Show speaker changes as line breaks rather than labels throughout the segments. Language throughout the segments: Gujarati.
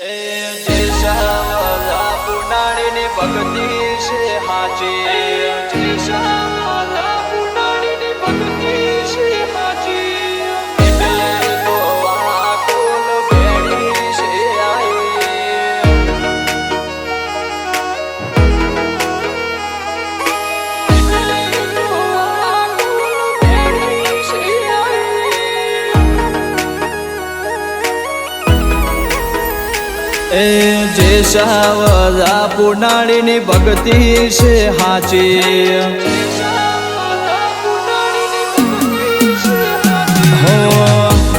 એ જે શાવલા પુનાણીની ભક્તિ છે હાચી એ જે સાવરા પુનાળીની ભક્તિ છે હાચી.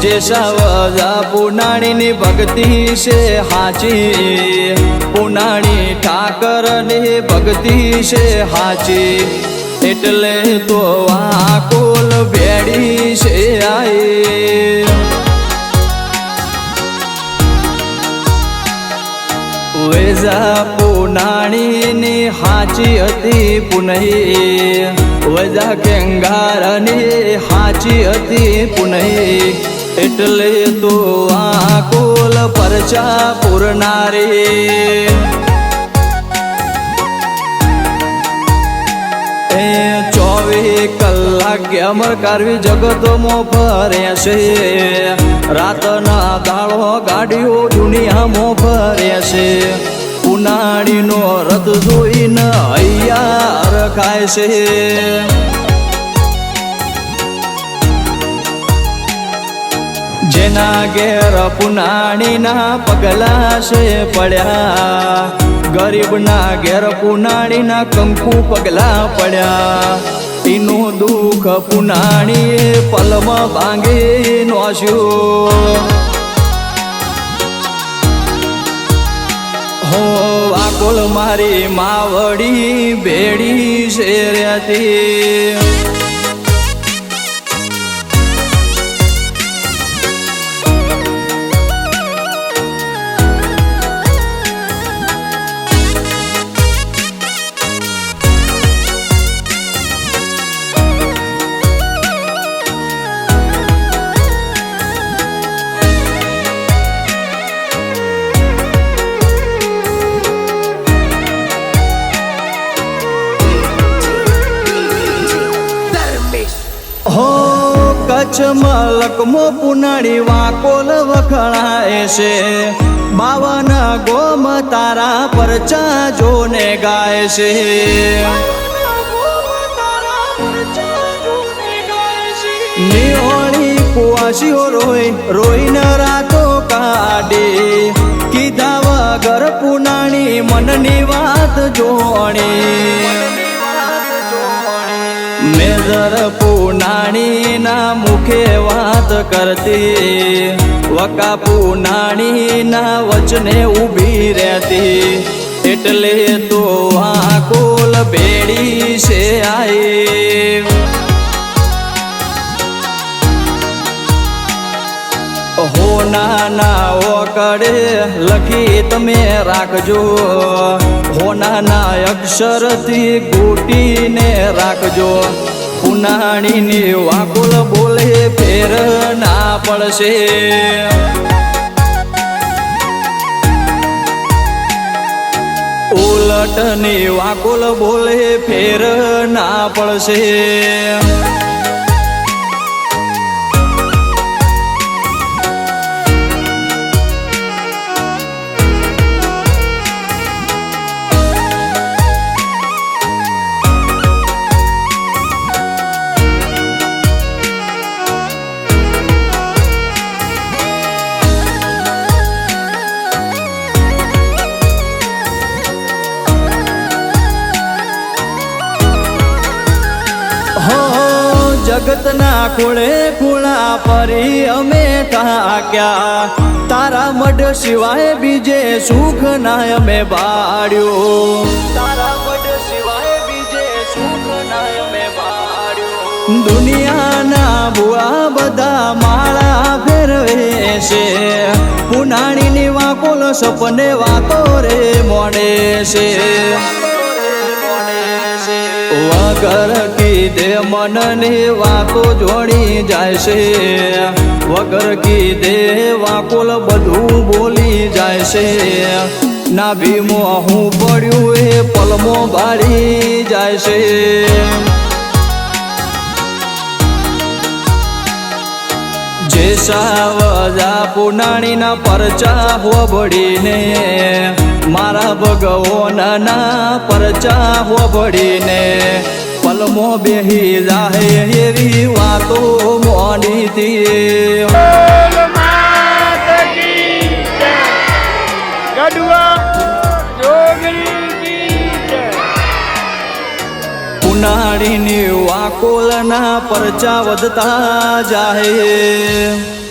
જે સાવરા પુનાળીની ભક્તિ છે હાચી. પુનાળી ઠાકરની ભક્તિ છે હાચી. એટલે તો વાકુલ ભેડી વેજા પુનાણીની હાચી હતી પુનહી. વજા કેંગારની હાચી હતી પુનહી. એટલે તો આ કુલ પરચા પૂરનારી ચોવીસ કલાક અમર કરવી જગતમાં ફરે છે. રાતના દાળો ગાડીઓ દુનિયામાં ફરે છે. ઉનાળીનો રથ જોઈને હૈયા રખાય છે. જેના ઘેર પુનાણીના પગલા છે પડ્યા. ગરીબના ઘેર પુનાણીના કંકુ પગલા પડ્યા. એનું દુઃખ પુનાણીએ પલમાં ભાંગી નોશ્યું વાકોલ મારી માવડી બેડી છે કચ્છમાં લકમો પુનાળી વાકોલ વખણાય છે. બાવન ગોમ તારા પરચા જોને ગાય છે. નિહોળી કુવાસીઓ રોઈ, રોઈને રાતો કાઢે. કીધા વગર પુનાણી મનની વાત જોણી. મેજર પુનાણીના મુખે વાત કરતી. વકા પુનાણીના વચને ઊભી રહેતી. એટલે તો આ કુલ ભેડી છે આઈ હોનાના ઓકડે લખી તમે રાખજો. હોનાના અક્ષરથી ગોટીને રાખજો. પુનાણીની વાકુલ બોલે ફેર ના પડશે. ઉલટની વાકુલ બોલે ફેર ના પડશે. જગતના ખૂણે ખૂણા ફરી અમે થાક્યા. તારા મઢ સિવાય બીજે સુખ ના અમે બાળ્યું. તારા મઢ સિવાય બીજે સુખ ના અમે બાળ્યું. દુનિયાના ભૂળા બધા માળા ફેરવે છે. પુનાણીની વાકોલ સપને વાતો રે મોડે છે. વગર કીધે મનની વાતો જોડી જાય છે. વગર કીધે વાકોલ બધું બોલી જાય છે. ના ભીમો હું પડ્યું એ પલમો ભારી જાય છે. સાવજા પુનાણીના પરચા હોબડીને મારા ભગવાનના પરચા હોબડીને પલમો બેહી જાહે એવી વાતો મોડીતી
બોલ માતા કી જય. ગઢવા જોગણી કી જય.
ઉનાળીની વાકોલના પરચા વધતા જાહે